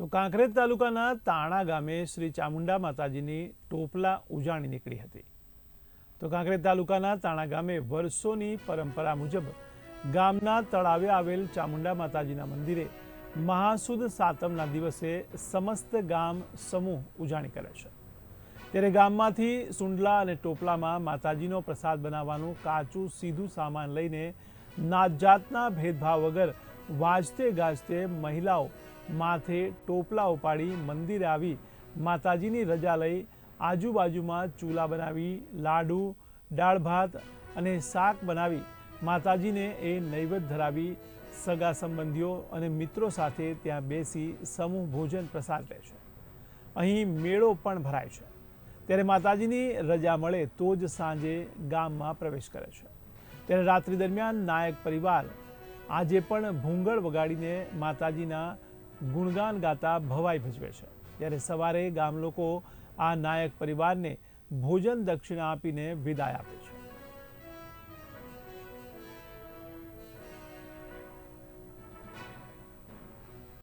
તો કાંકરેજ તાલુકાના તાણા ગામે શ્રી ચામુંડા માતાજીની ટોપલા ઉજાણી નીકળી હતી. તો કાંકરેજ તાલુકાના તાણા ગામે વર્ષોની પરંપરા મુજબ ગામના તળાવે આવેલ ચામુંડા માતાજીના મંદિરે મહાસુદ સાતમના દિવસે સમસ્ત ગામ સમૂહ ઉજાણી કરે છે. ત્યારે ગામમાંથી સુંડલા અને ટોપલામાં માતાજીનો પ્રસાદ બનાવવાનું કાચું સીધું સામાન લઈને નાતજાતના ભેદભાવ વગર વાજતે ગાજતે મહિલાઓ માથે ટોપલા ઉપાડી મંદિરે આવી માતાજીની રજા લઈ આજુબાજુમાં ચૂલા બનાવી, લાડુ, દાળ ભાત અને શાક બનાવી માતાજીને એ નૈવેદ્ય ધરાવી સગા સંબંધીઓ અને મિત્રો સાથે ત્યાં બેસી સમૂહ ભોજન પ્રસાદ લે છે. અહીં મેળો પણ ભરાય છે. ત્યારે માતાજીની રજા મળે તો જ સાંજે ગામમાં પ્રવેશ કરે છે. ત્યારે રાત્રિ દરમિયાન નાયક પરિવાર આજે પણ ભૂંગળ વગાડીને માતાજીના ગુણગાન ગાતા ભવાઈ ભજવે છે. ત્યારે સવારે ગામ લોકો આ નાયક પરિવારને ભોજન દક્ષિણા આપીને વિદાય આપે છે.